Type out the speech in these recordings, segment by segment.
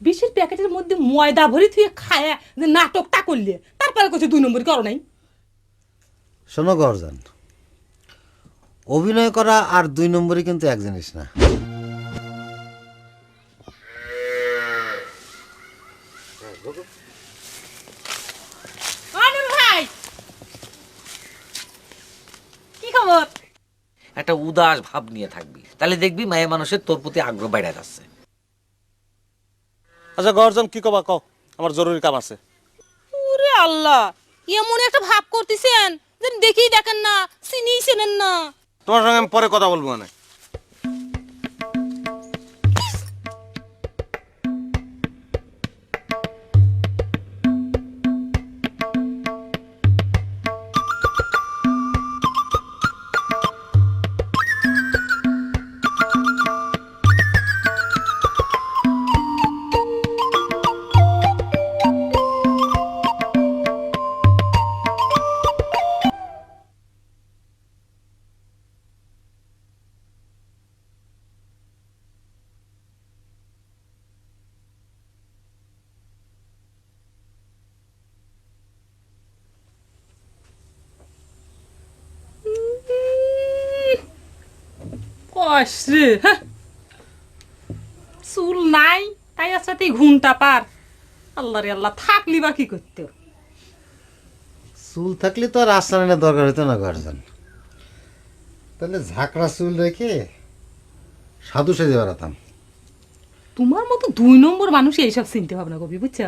বিষের প্যাকেটের মধ্যে ময়দা ভরি থুয়ে খায় যে নাটকটা করলে। তারপরে কইছে দুই নম্বর করো নাই। শোনো গরজান অভিনয় করা আর দুই নম্বরই কিন্তু এক জিনিস না। কি খবর? একটা উদাস ভাব নিয়ে থাকবি। তাহলে দেখবি মায়ের মানুষের তোর প্রতি আগ্রহ বাইরে যাচ্ছে। আচ্ছা গর্জন কি কবা কও আমার জরুরি কাম আছে। ওরে আল্লাহ এমন একটা ভাব করতেছেন যেন দেখি দেখেন না চিনি চেনেন না। তোমার সঙ্গে আমি পরে কথা বলব মানে। রে হ্যাঁ। চুল নাই তাই আছে ঘুমটা পার। আল্লাহ রে আল্লাহ থাকলি বা কি করতে? চুল থাকলে তো আর আস্তানের দরকার হতো না গরজান তাহলে ঝাঁকড়া চুল রেখে সাধু সেজে বেড়াতাম। তোমার মতো দুই নম্বর মানুষই এইসব চিনতে ভাবনা কবি বুঝছ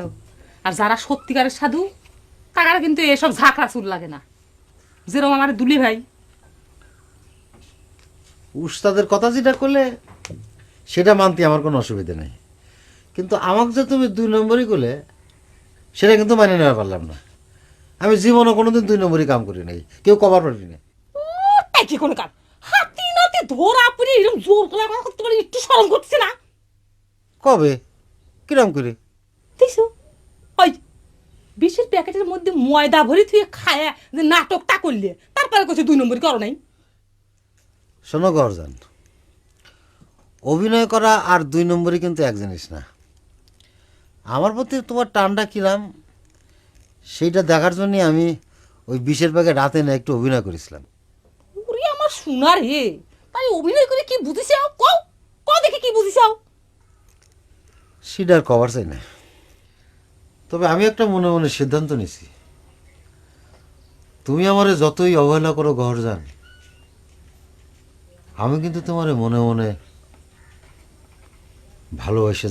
আর যারা সত্যিকারের সাধু তারা কিন্তু এসব ঝাঁকড়া চুল লাগে না। যেরকম আমার দুলি ভাই উস্তাদের কথা যেটা করলে সেটা মানতে আমার কোনো অসুবিধা নেই। কিন্তু আমাকে যে তুমি দুই নম্বরই করলে সেটা কিন্তু মানে নেওয়া পারলাম না। আমি জীবনে কোনোদিন দুই নম্বরই কাম করি নাই। কেউ কভার পারি না কি কোনো কাজ হাতি নাতে ধরা পড়ে এরকম জোর করে কথা করতে পারি একটু সরম করছে না। কবে? কিরম করে? দেখছ? ওই বিষের প্যাকেটের মধ্যে ময়দা ভরি থুয়ে খায় যে নাটকটা করলে। তারপরে কইছে দুই নম্বর করো নাই। শোনো গরজান। অভিনয় করা আর দুই নম্বরই কিন্তু এক জিনিস না। আমার প্রতি তোমার টানটা কিরাম সেইটা দেখার জন্যই আমি ওই বিশের প্যাকে রাতে না একটু অভিনয় করেছিলাম। ওরে আমার সোনার হে তাই অভিনয় করে কি বুঝিছাও কও কও দেখে কি বুঝিছাও সেটার কভার চাই না। তবে আমি একটা মনে মনে সিদ্ধান্ত নিছি তুমি আমারে যতই অবহেলা করো গহরজান আমি কিন্তু তোমার মনে মনে ভালোবাসে।